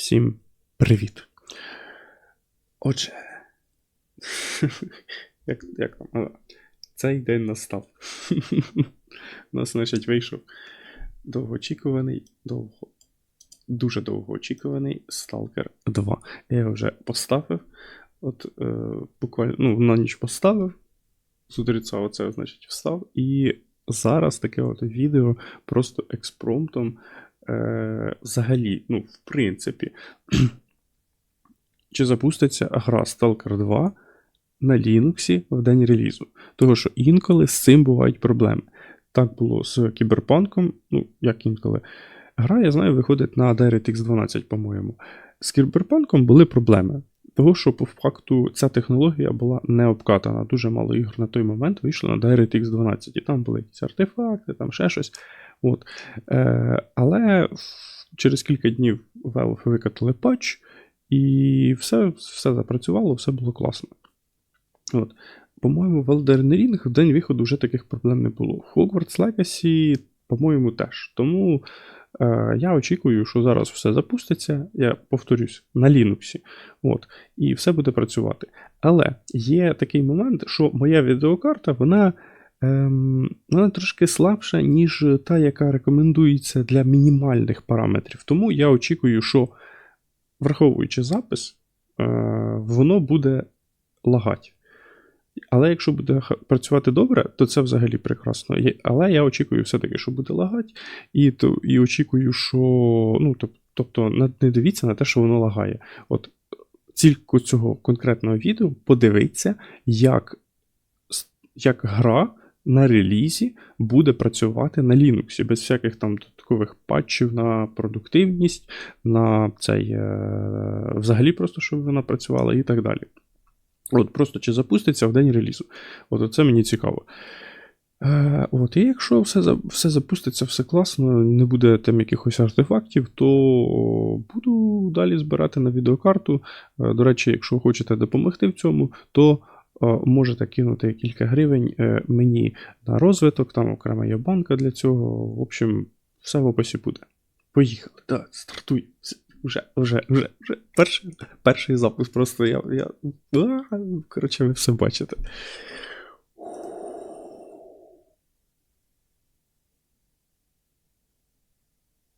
Всім привіт. Отже, як, як там? Цей день настав. У нас, значить, вийшов довгоочікуваний, довго, дуже довгоочікуваний Stalker 2. Я його вже поставив. От е, буквально ну, на ніч поставив. З оце, значить, встав. І зараз таке от відео просто експромтом. Е, взагалі, ну, в принципі, чи запуститься гра Stalker 2 на Linux в день релізу. Того, що інколи з цим бувають проблеми. Так було з Кіберпанком, ну, як інколи. Гра, я знаю, виходить на DirectX 12, по-моєму. З Кіберпанком були проблеми. Того, що по факту ця технологія була не обкатана. Дуже мало ігор на той момент вийшло на DirectX 12. І там були якісь артефакти, там ще щось. От. Е, але через кілька днів Valve викатали патч, і все все запрацювало, все було класно. От. По-моєму, в Elden Ring в день виходу вже таких проблем не було. В Hogwarts Legacy, по-моєму, теж. Тому е, я очікую, що зараз все запуститься, я повторюсь, на Linux. От, і все буде працювати. Але є такий момент, що моя відеокарта, вона. Ем, вона трошки слабша, ніж та, яка рекомендується для мінімальних параметрів. Тому я очікую, що, враховуючи запис, е, воно буде лагати. Але якщо буде працювати добре, то це взагалі прекрасно. Але я очікую все-таки, що буде лагати, і то, і очікую, що. ну, Тобто, не дивіться на те, що воно лагає. От Тільки цього конкретного відео подивіться, як, як гра на релізі буде працювати на Linux, без всяких там додаткових патчів на продуктивність, на цей, е, взагалі просто, щоб вона працювала і так далі. От Просто чи запуститься в день релізу. От Це мені цікаво. Е, от, І якщо все все запуститься, все класно, не буде там якихось артефактів, то буду далі збирати на відеокарту. Е, до речі, якщо хочете допомогти в цьому, то можете кинути кілька гривень е, мені на розвиток, там окрема є банка для цього. В общем, все в описі буде. Поїхали. Так, стартуй. Вже, вже, вже, вже. Перший перший запуск просто я. я... Коротше, ви все бачите.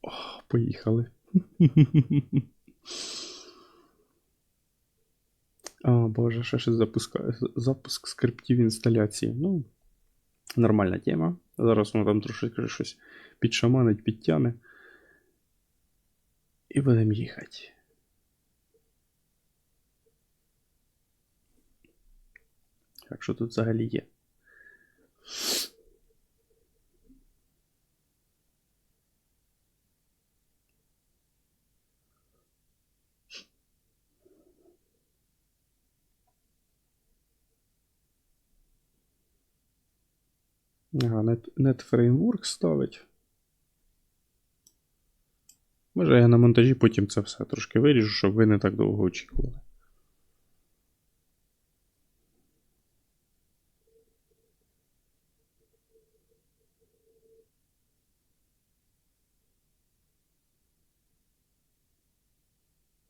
О, Поїхали. О, Боже, що ще запускає. Запуск скриптів інсталяції. Ну, нормальна тема. Зараз воно там трошки щось підшаманить, підтяне. І будемо їхати. Так що тут взагалі є? Ага, Net, Net Framework ставить. Може я на монтажі потім це все трошки виріжу, щоб ви не так довго очікували.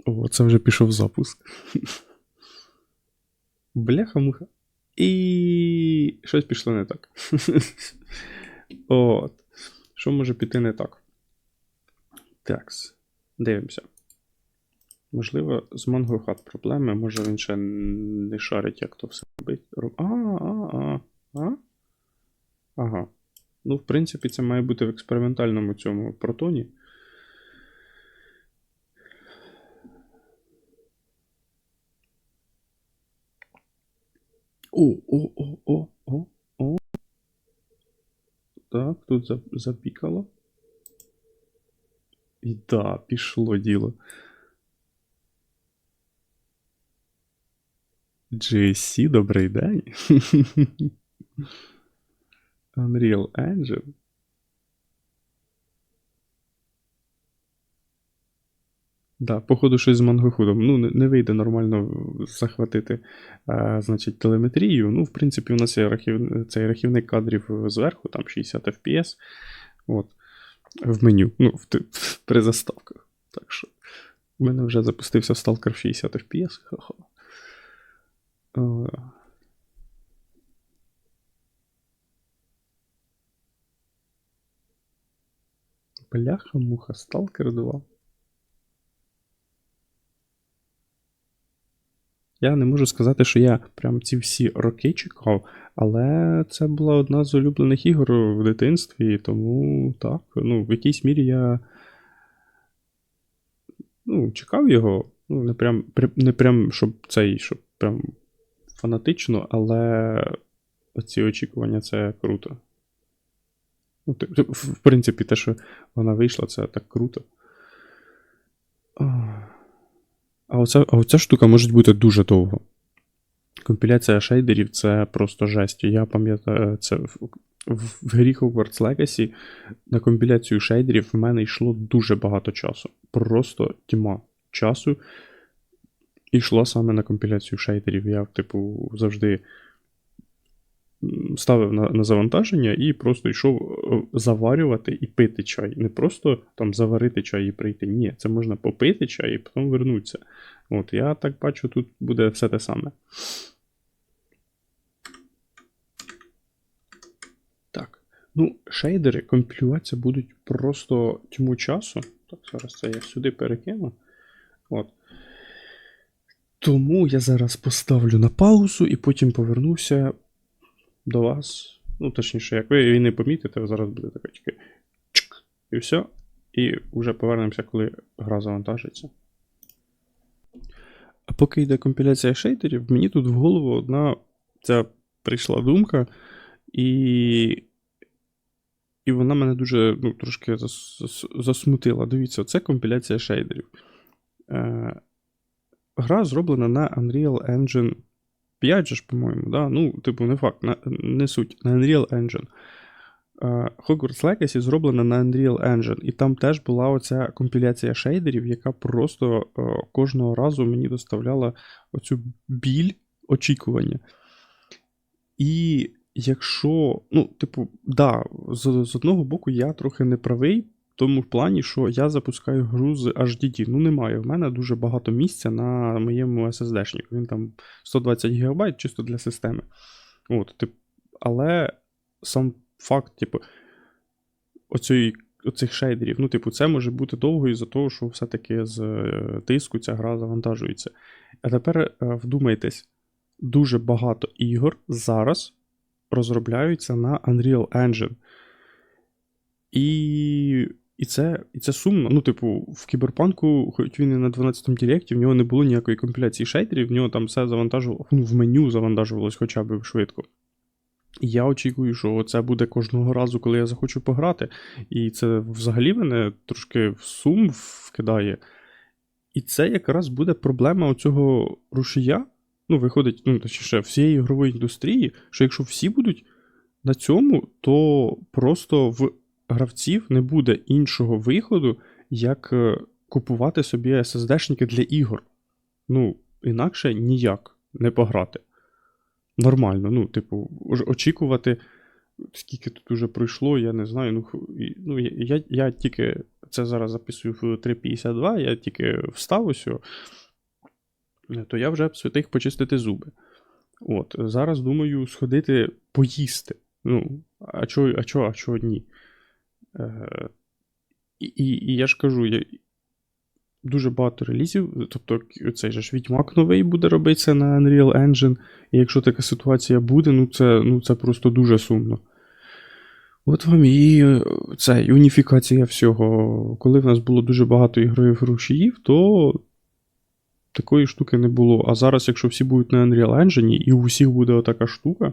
О, це вже пішов запуск. Бляха-муха. І щось пішло не так. От. Що може піти не так? Такс. Дивимося. Можливо, з MangoHat проблеми. Може він ще не шарить, як то все робить. А, а, а, а. Ага. Ну, в принципі, це має бути в експериментальному цьому протоні. О, о, о, о, о, о. Так, тут запікало. І да, пішло діло. GSC, добрий день. Unreal Engine. Да, походу, щось з мангоходом. Ну, не, вийде нормально захватити а, значить, телеметрію. Ну, в принципі, у нас є архів... цей рахівник кадрів зверху, там 60 FPS. От. В меню. Ну, в, при заставках. Так що У мене вже запустився Stalker 60 FPS. Ха-ха. Е, Бляха-муха, Stalker 2. Я не можу сказати, що я прям ці всі роки чекав, але це була одна з улюблених ігор в дитинстві, тому так, ну, в якійсь мірі я ну, чекав його. Ну, не прям, не прям, щоб цей, щоб прям фанатично, але оці очікування це круто. Ну, в принципі, те, що вона вийшла, це так круто. Ах. А оця, а оця штука може бути дуже довго. Компіляція шейдерів це просто жесть. Я пам'ятаю, це в, в, в грі Hogwarts Legacy на компіляцію шейдерів в мене йшло дуже багато часу. Просто тьма часу йшло саме на компіляцію шейдерів. Я, типу, завжди ставив на, на завантаження і просто йшов е, заварювати і пити чай. Не просто там заварити чай і прийти. Ні, це можна попити чай і потім вернутися. От, я так бачу, тут буде все те саме. Так. Ну, шейдери компілюватися будуть просто тьму часу. Так, зараз це я сюди перекину. От. Тому я зараз поставлю на паузу і потім повернуся до вас. Ну, точніше, як ви її не помітите, зараз буде така тільки чик, і все. І вже повернемося, коли гра завантажиться. А поки йде компіляція шейдерів, мені тут в голову одна ця прийшла думка, і. І вона мене дуже ну, трошки зас- зас- засмутила. Дивіться, це компіляція шейдерів. Е, гра зроблена на Unreal Engine 5 же ж, по-моєму, да? ну, типу, не факт, на, не суть, на Unreal Engine. Е, Hogwarts Legacy зроблена на Unreal Engine, і там теж була оця компіляція шейдерів, яка просто е, кожного разу мені доставляла оцю біль очікування. І якщо, ну, типу, да, з, з одного боку, я трохи не правий, тому плані, що я запускаю гру з HDD. Ну, немає. В мене дуже багато місця на моєму SSD-шнику. Він там 120 ГБ чисто для системи. От, тип, але сам факт, типу, оцій, оцих шейдерів, ну, типу, це може бути довго із-за того, що все-таки з е, тиску ця гра завантажується. А тепер е, вдумайтесь, дуже багато ігор зараз розробляються на Unreal Engine. І, і, це, і це сумно. Ну, типу, в кіберпанку, хоч він і на 12-му директі, в нього не було ніякої компіляції шейдерів, в нього там все завантажувало, ну, в меню завантажувалось хоча б швидко. І я очікую, що це буде кожного разу, коли я захочу пограти. І це взагалі мене трошки в сум вкидає. І це якраз буде проблема оцього рушія. Ну, виходить, ну, точніше, всієї ігрової індустрії, що якщо всі будуть на цьому, то просто в гравців не буде іншого виходу, як е, купувати собі SSD-шники для ігор. Ну, інакше ніяк не пограти. Нормально, ну, типу, очікувати, скільки тут уже пройшло, я не знаю. Ну, ну я, я, я тільки це зараз записую в 3.52, я тільки встав ось, то я вже встиг почистити зуби. От, зараз думаю сходити поїсти. Ну, а чого, а чого, а чого ні? Е, і, і, я ж кажу, я, дуже багато релізів, тобто цей же ж Відьмак новий буде робитися на Unreal Engine, і якщо така ситуація буде, ну це, ну це просто дуже сумно. От вам і це, і уніфікація всього. Коли в нас було дуже багато ігрових рушіїв, то такої штуки не було. А зараз, якщо всі будуть на Unreal Engine, і у всіх буде отака штука,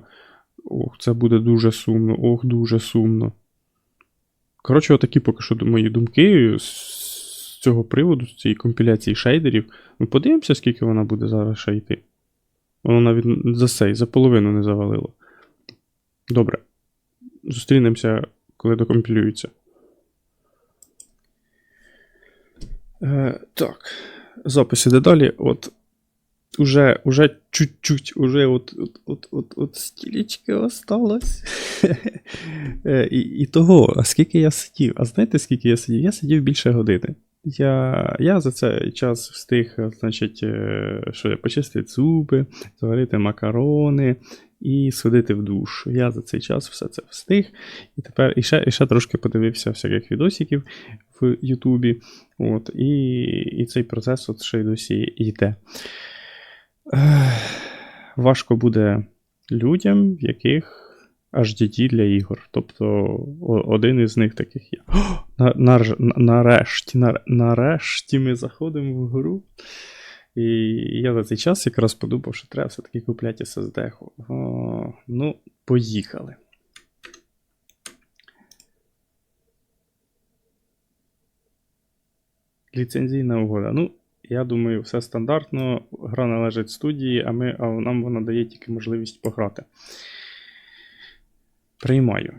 ох, це буде дуже сумно, ох, дуже сумно. Коротше, отакі поки що мої думки з цього приводу, з цієї компіляції шейдерів. Ну, подивимося, скільки вона буде зараз ще йти. Воно навіть за сей, за половину не завалило. Добре. Зустрінемося, коли докомпілюється. Е, так. Запис іде далі. От. Уже, уже чуть-чуть, уже от, от, от, от, от стілечки осталось. І, і того, а скільки я сидів? А знаєте, скільки я сидів? Я сидів більше години. Я, я за цей час встиг, е, значить, е, що я почистити зуби, заварити макарони і сходити в душ. Я за цей час все це встиг. І тепер і ще, і ще трошки подивився всяких відосиків в Ютубі. От, і, і цей процес от ще й досі йде. Важко буде людям, в яких HDD для ігор. Тобто один із них таких є. Нарешті, нар- нарешті ми заходимо в гру. І я за цей час якраз подумав, що треба все-таки купляти SSD. О, ну, поїхали. Ліцензійна угода. Ну, я думаю, все стандартно. Гра належить студії, а, ми, а нам вона дає тільки можливість пограти. Приймаю.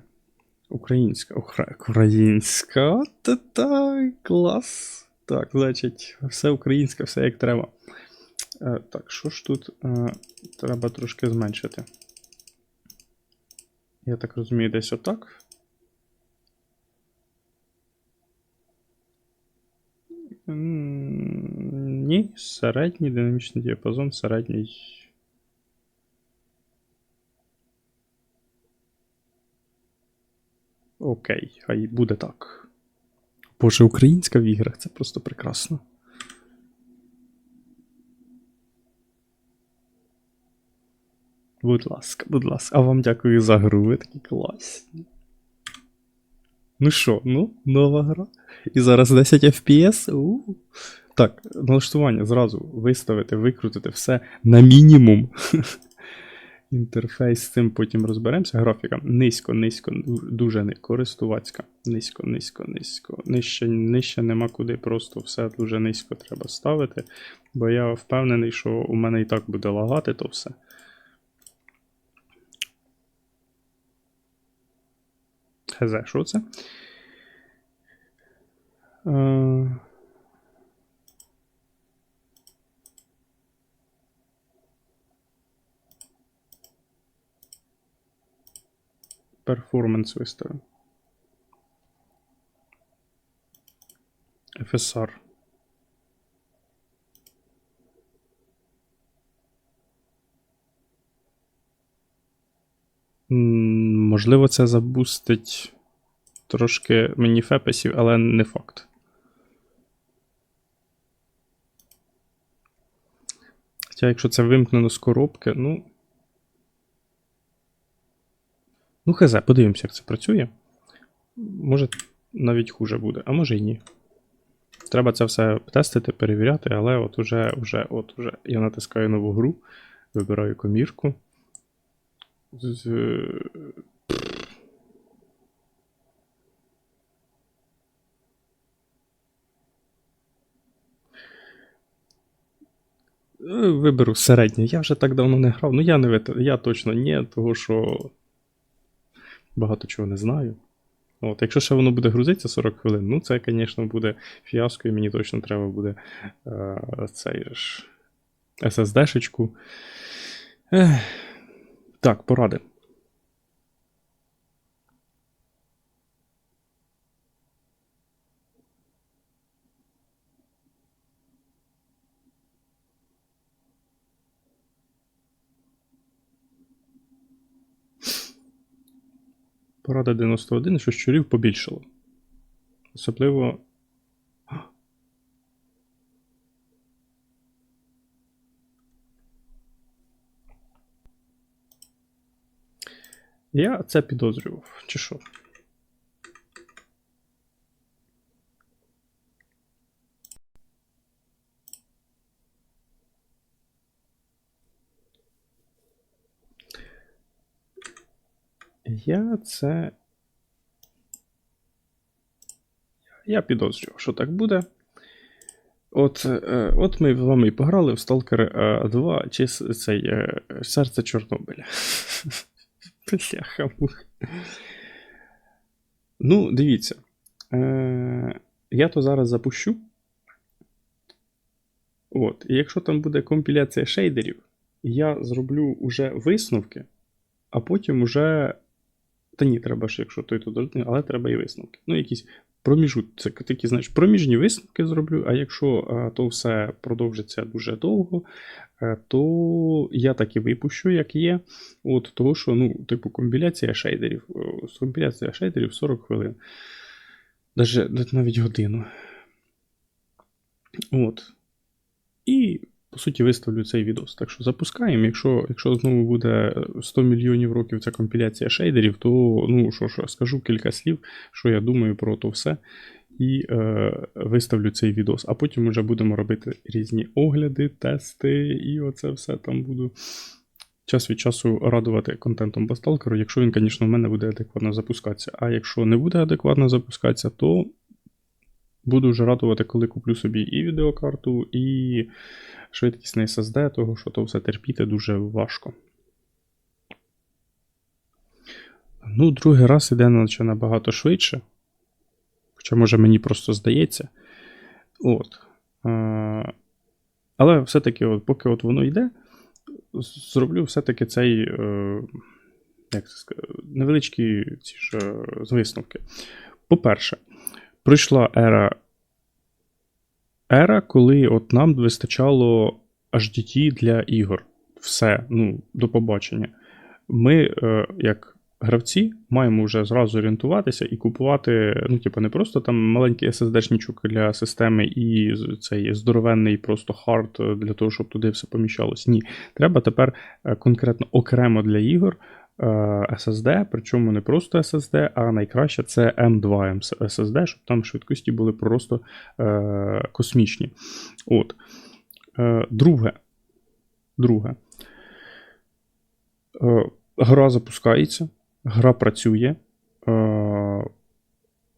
Українська. Укра... Українська. Та-та, клас. Так, значить, все українське, все як треба. Е, так, що ж тут е, треба трошки зменшити? Я так розумію, десь отак. Середній динамічний діапазон, середній. Окей, хай буде так. Боже, українська в іграх це просто прекрасно. Будь ласка, будь ласка. А вам дякую за гру, ви такі класні. Ну що, ну, нова гра. І зараз 10 FPS. У. Так, налаштування зразу виставити, викрутити все на мінімум. Інтерфейс з цим потім розберемося. Графіка низько, низько, дуже не користувацька. Низько, низько, низько. Нижче, нижче нема куди, просто все дуже низько треба ставити. Бо я впевнений, що у мене і так буде лагати то все. Хз, що це? Е... Перформанс виставив. FSR. Можливо, це забустить трошки мені фепесів, але не факт. Хоча, якщо це вимкнено з коробки, ну. Ну, хз, подивимося, як це працює. Може, навіть хуже буде, а може й ні. Треба це все тестити, перевіряти, але от уже, уже, от уже я натискаю нову гру, вибираю комірку. Е, Виберу середнє. Я вже так давно не грав. Ну я не вит... я точно ні, того що багато чого не знаю. От, якщо ще воно буде грузитися 40 хвилин, ну це, звісно, буде фіаско, і мені точно треба буде е, цей ж SSD-шечку. Ех. Так, поради. Порада 91, що щурів побільшало. Особливо. Я це підозрював, чи що? Я це. Я підозрював, що так буде. От е, от ми з вами і пограли в Stalker 2 чи с- цей е, серце Чорнобиля. Бляха. Ну, дивіться. Е, я то зараз запущу. От, і якщо там буде компіляція шейдерів, я зроблю уже висновки, а потім уже. Та ні, треба ж, якщо той то должний, але треба і висновки. Ну, якісь проміжу, це такі, знаєш, проміжні висновки зроблю, а якщо е, то все продовжиться дуже довго, е, то я так і випущу, як є. От, того, що, ну, типу, компіляція шейдерів. О, Компіляція шейдерів 40 хвилин. Даже навіть годину. От. І, по суті, виставлю цей відос. Так що запускаємо. Якщо якщо знову буде 100 мільйонів років ця компіляція шейдерів, то ну що ж, скажу кілька слів, що я думаю про то все. І е, виставлю цей відос. А потім вже будемо робити різні огляди, тести, і оце все там буду час від часу радувати контентом по сталкеру, якщо він, звісно, в мене буде адекватно запускатися. А якщо не буде адекватно запускатися, то буду вже радувати, коли куплю собі і відеокарту, і швидкісний SSD, того що то все терпіти дуже важко. Ну, другий раз іде наче набагато швидше. Хоча, може, мені просто здається. От. Але все-таки, от, поки от воно йде, зроблю все-таки цей е, як це сказати, невеличкі ці ж е, висновки. По-перше, пройшла ера, ера, коли от нам вистачало HDT для ігор. Все, ну, до побачення. Ми, е, як гравці, маємо вже зразу орієнтуватися і купувати, ну, типу, не просто там маленький SSD-шничок для системи і цей здоровенний просто хард для того, щоб туди все поміщалось. Ні. Треба тепер е, конкретно окремо для ігор. Е, SSD, причому не просто SSD, а найкраще це M2 SSD, щоб там швидкості були просто е, космічні. От. Е, Друге. Друге. Гра запускається, гра працює.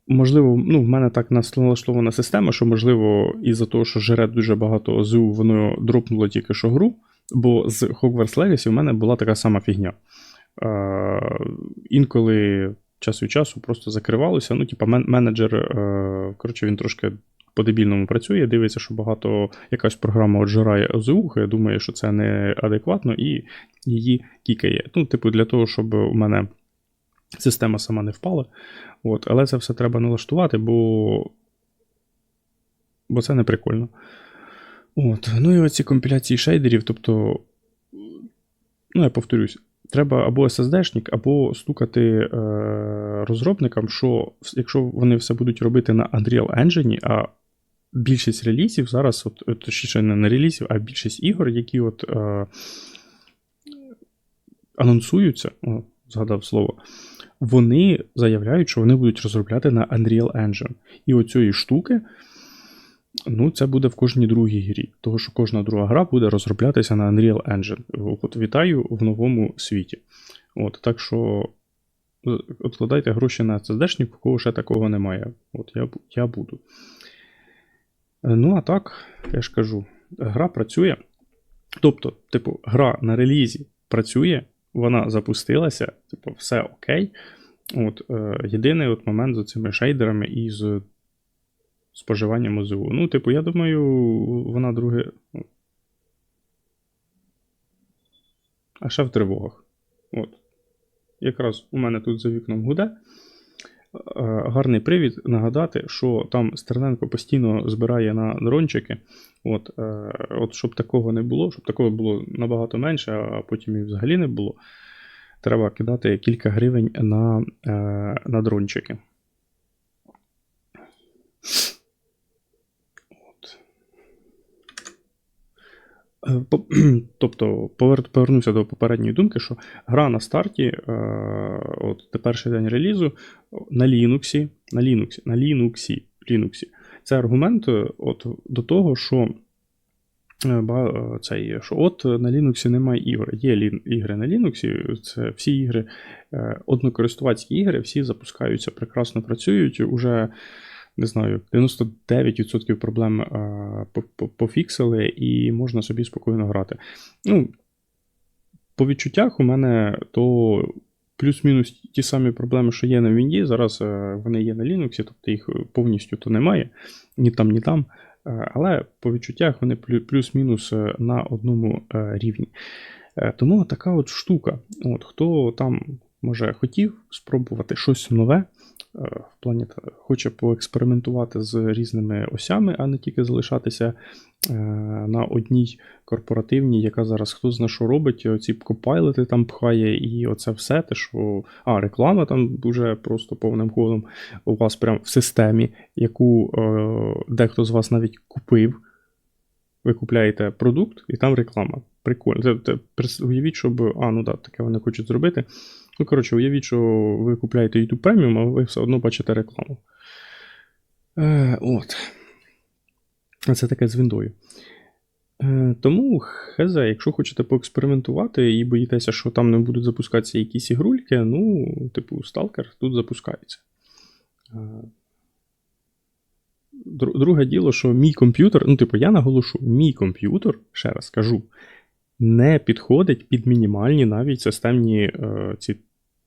Можливо, ну, в мене так налаштована система, що, можливо, із-за того, що жере дуже багато ОЗУ, воно дропнуло тільки що гру, бо з Hogwarts Legacy в мене була така сама фігня. Е, Інколи час від часу просто закривалося. Ну, типа, менеджер, е, коротше, він трошки по-дебільному працює, дивиться, що багато якась програма отжирає ОЗУ, я думаю, що це неадекватно, і її кікає. Ну, типу, для того, щоб у мене система сама не впала. От, але це все треба налаштувати, бо, бо це не прикольно. От, ну і оці компіляції шейдерів, тобто, ну, я повторюсь, треба або SSD-шник, або стукати е, розробникам, що якщо вони все будуть робити на Unreal Engine, а більшість релізів зараз, от, от, точніше, не на релізів, а більшість ігор, які от е, анонсуються, о, згадав слово, вони заявляють, що вони будуть розробляти на Unreal Engine. І оцієї штуки, ну, це буде в кожній другій грі. Тому що кожна друга гра буде розроблятися на Unreal Engine. От вітаю в новому світі. От, так що откладайте гроші на SSD-шник, у кого ще такого немає. От я, я буду. Ну, а так, я ж кажу, гра працює. Тобто, типу, гра на релізі працює, вона запустилася, типу, все окей. От, е, Єдиний от момент з цими шейдерами і з споживанням ОЗУ. Ну, типу, я думаю, вона друге. А ще в тривогах. От. Якраз у мене тут за вікном гуде. Е, Гарний привід нагадати, що там Стерненко постійно збирає на дрончики. От, е, от щоб такого не було, щоб такого було набагато менше, а потім і взагалі не було. Треба кидати кілька гривень на, е, на дрончики. От. Е, по- Тобто повер- повернуся до попередньої думки, що гра на старті, е, от перший день релізу на Linux, на Linux, на Linux, Linux. Це аргумент е, от, до того, що, е, е, цей, що от на Linux немає ігор. Є ігри на Linux, це всі ігри, е, однокористувацькі ігри, всі запускаються, прекрасно працюють. Уже не знаю, 99% проблем е, по- по- пофіксили, і можна собі спокійно грати. Ну, по відчуттях у мене то плюс-мінус ті самі проблеми, що є на Вінді. Зараз е, вони є на Linux, тобто їх повністю то немає, ні там, ні там. Е, Але по відчуттях вони плюс-мінус на одному рівні. Тому така от штука. От, Хто там може хотів спробувати щось нове, в плані хоче поекспериментувати з різними осями, а не тільки залишатися е, на одній корпоративній, яка зараз хто зна що робить, ці копайлоти там пхає, і оце все те, що. А, реклама там дуже просто повним ходом у вас прям в системі, яку е, дехто з вас навіть купив. Ви купляєте продукт, і там реклама. Прикольно. Уявіть, щоб. А, ну так, таке вони хочуть зробити. Ну, коротше, уявіть, що ви купляєте YouTube Premium, а ви все одно бачите рекламу. Е, от. Це таке з віндою. Е, тому, хз, якщо хочете поекспериментувати і боїтеся, що там не будуть запускатися якісь ігрульки, ну, типу, Stalker тут запускається. Е, Друге діло, що мій комп'ютер, ну, типу, я наголошу, мій комп'ютер, ще раз кажу, не підходить під мінімальні навіть системні е, ці е,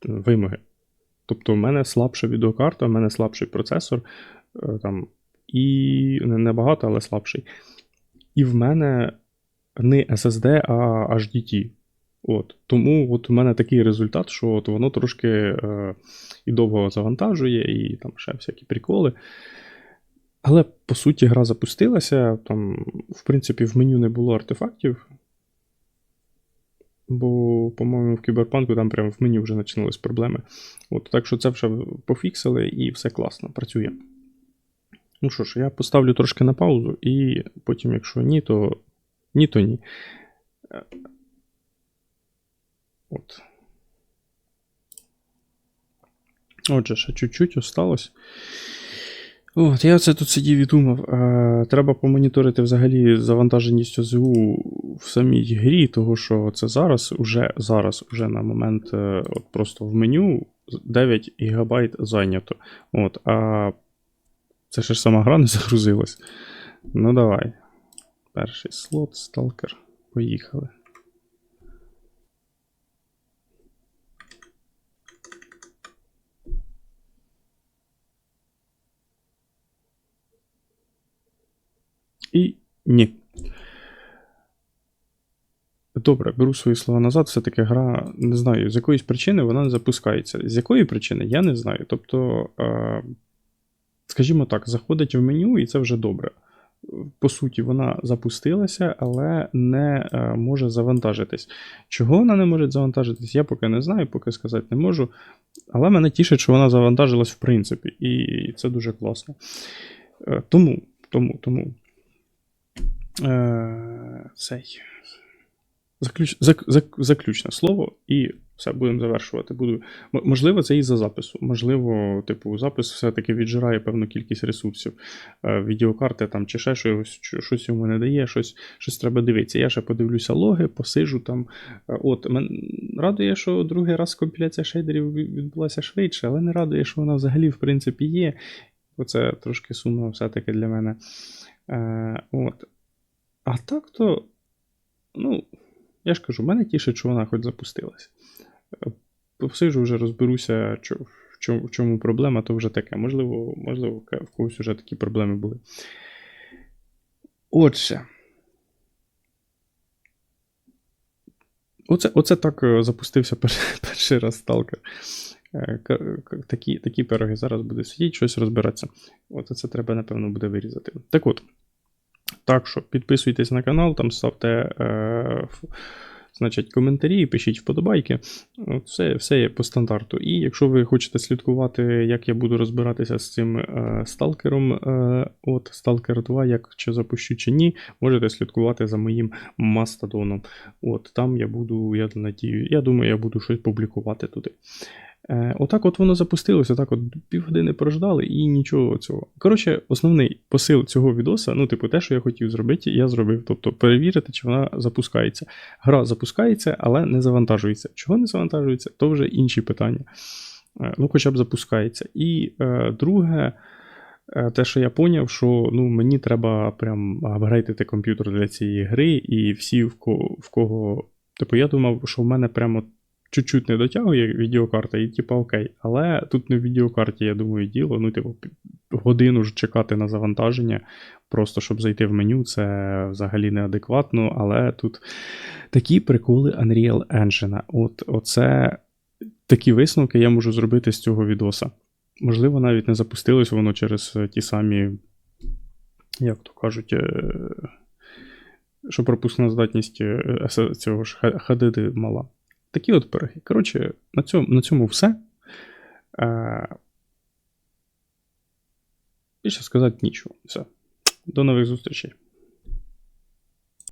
вимоги. Тобто, в мене слабша відеокарта, в мене слабший процесор, е, там, і не набагато, але слабший. І в мене не SSD, а HDT. От. Тому от у мене такий результат, що от воно трошки е, і довго завантажує, і там ще всякі приколи. Але по суті гра запустилася. Там, в принципі, в меню не було артефактів. Бо, по-моєму, в кіберпанку там прямо в меню вже починалися проблеми. От, так що це вже пофіксили і все класно, працює. Ну що ж, я поставлю трошки на паузу, і потім, якщо ні, то ні, то ні. Е, От. Отже, ще чуть-чуть осталось. От, я оце тут сидів і думав, е, треба помоніторити взагалі завантаженість ОЗУ в самій грі, того що це зараз, уже зараз, уже на момент е, от просто в меню 9 ГБ зайнято. От, а це ж сама гра не загрузилась. Ну давай. Перший слот, сталкер. Поїхали. І ні. Добре, беру свої слова назад. Все-таки гра, не знаю, з якоїсь причини вона не запускається. З якої причини, я не знаю. Тобто, е, скажімо так, заходить в меню, і це вже добре. По суті, вона запустилася, але не е, може завантажитись. Чого вона не може завантажитись, я поки не знаю, поки сказати не можу. Але мене тішить, що вона завантажилась в принципі, і це дуже класно. Е, тому, тому, тому. Е, цей. Заключ, зак, зак, заключне слово, і все, будемо завершувати. Буду, можливо, це і за запису. Можливо, типу, запис все-таки віджирає певну кількість ресурсів. Е, відеокарти там чи ще щось, щось йому не дає, щось, щось треба дивитися. Я ще подивлюся логи, посижу там. Е, От, мен, радує, що другий раз компіляція шейдерів відбулася швидше, але не радує, що вона взагалі, в принципі, є. Оце трошки сумно все-таки для мене. Е, от. А так то, ну, я ж кажу, мене тішить, що вона хоч запустилась. Е, Посижу вже розберуся, в, чому, в чому проблема, то вже таке. Можливо, можливо, в когось вже такі проблеми були. Отже. Оце, оце так е, запустився перший, перший раз сталкер. Е, Такі, такі пироги зараз буде сидіти, щось розбиратися. От це треба, напевно, буде вирізати. Так от. Так що підписуйтесь на канал, там ставте е, значить, коментарі, пишіть вподобайки. Все, все є по стандарту. І якщо ви хочете слідкувати, як я буду розбиратися з цим е, сталкером, е, от Stalker 2, як чи запущу, чи ні, можете слідкувати за моїм мастодоном. От Там я буду, я надію, я думаю, я буду щось публікувати туди. Е, отак от воно запустилося, отак от півгодини прождали і нічого цього. Коротше, основний посил цього відоса, ну, типу, те, що я хотів зробити, я зробив. Тобто перевірити, чи вона запускається. Гра запускається, але не завантажується. Чого не завантажується, то вже інші питання. Е, Ну, хоча б запускається. І е, друге, е, те, що я поняв, що ну, мені треба прям апгрейдити комп'ютер для цієї гри, і всі, в кого, в кого. Типу, я думав, що в мене прямо чуть-чуть не дотягує відеокарта, і типу окей. Але тут не в відеокарті, я думаю, діло. Ну, типу, годину ж чекати на завантаження, просто щоб зайти в меню, це взагалі неадекватно. Але тут такі приколи Unreal Engine. От, оце такі висновки я можу зробити з цього відоса. Можливо, навіть не запустилось воно через е, ті самі, як то кажуть, е, що пропускна здатність е, цього ж HDD мала. Такі от пироги. Коротше, на цьому, на цьому все. Е, Більше сказати нічого. Все. До нових зустрічей.